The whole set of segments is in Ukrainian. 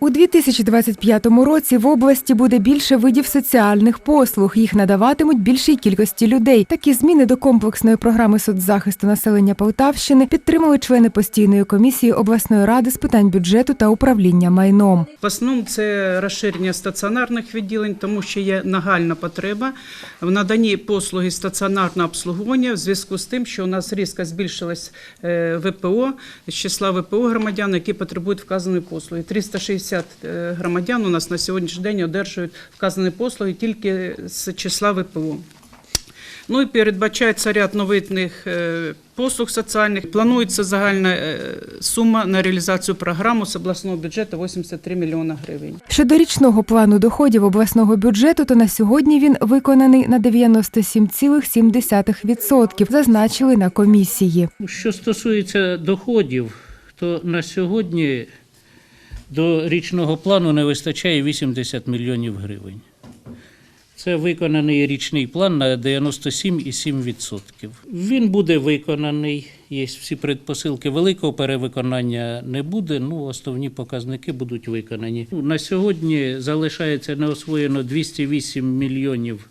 У 2025 році в області буде більше видів соціальних послуг. Їх надаватимуть більшій кількості людей. Такі зміни до комплексної програми соцзахисту населення Полтавщини підтримали члени постійної комісії обласної ради з питань бюджету та управління майном. В основному це розширення стаціонарних відділень, тому що є нагальна потреба в наданні послуги стаціонарного обслуговування в зв'язку з тим, що у нас різко збільшилось е, ВПО з числа ВПО громадян, які потребують вказаної послуги. 360 е, громадян у нас на сьогоднішній день одержують вказані послуги тільки з числа ВПО. Ну і передбачається ряд новітних е, послуг соціальних. Планується загальна е, сума на реалізацію програми з обласного бюджету 83 мільйона гривень. Щодо річного плану доходів обласного бюджету, то на сьогодні він виконаний на 97,7%, зазначили на комісії. Що стосується доходів, то на сьогодні до річного плану не вистачає 80 мільйонів гривень. Це виконаний річний план на 97,7%. Він буде виконаний, є всі предпосилки. Великого перевиконання не буде, ну основні показники будуть виконані. На сьогодні залишається неосвоєно 208 мільйонів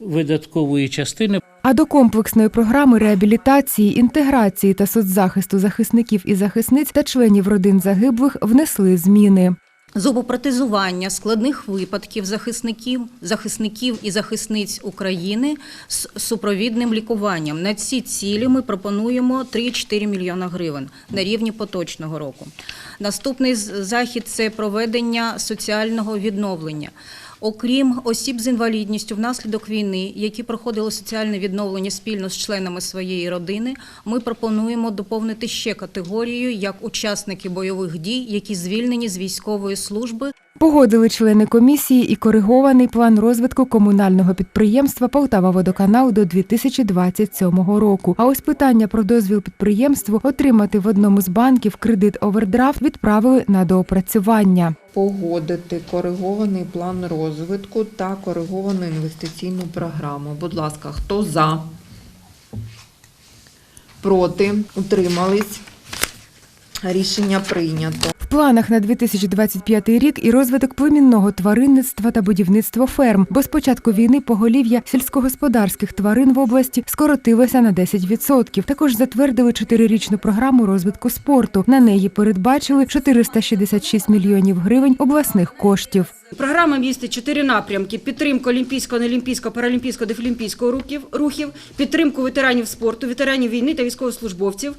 видаткової частини. До комплексної програми реабілітації, інтеграції та соцзахисту захисників і захисниць та членів родин загиблих внесли зміни. зубопротезування складних випадків захисників, захисників і захисниць України з супровідним лікуванням. На ці цілі ми пропонуємо 3-4 мільйона гривень на рівні поточного року. Наступний захід це проведення соціального відновлення. Окрім осіб з інвалідністю внаслідок війни, які проходили соціальне відновлення спільно з членами своєї родини, ми пропонуємо доповнити ще категорію як учасники бойових дій, які звільнені з військової служби Погодили члени комісії і коригований план розвитку комунального підприємства Полтава Водоканал до 2027 року. А ось питання про дозвіл підприємству отримати в одному з банків кредит овердрафт відправили на доопрацювання. погодити коригований план розвитку та кориговану інвестиційну програму. Будь ласка, хто за? Проти? Утримались? Рішення прийнято. В планах на 2025 рік і розвиток племінного тваринництва та будівництво ферм, бо з початку війни поголів'я сільськогосподарських тварин в області скоротилося на 10%. Також затвердили чотирирічну програму розвитку спорту. На неї передбачили 466 мільйонів гривень обласних коштів. Програма містить чотири напрямки: підтримку олімпійського, неолімпійського, паралімпійського, дефлімпійського рухів, рухів, підтримку ветеранів спорту, ветеранів війни та військовослужбовців.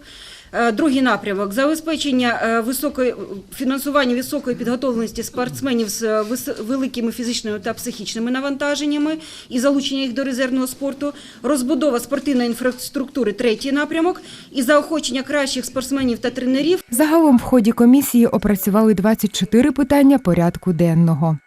Е, Другий напрямок. Забезпечення е, високої фінансування високої підготовленості спортсменів з е, великими фізичними та психічними навантаженнями і залучення їх до резервного спорту, розбудова спортивної інфраструктури, третій напрямок, і заохочення кращих спортсменів та тренерів. Загалом в ході комісії опрацювали 24 питання порядку денного.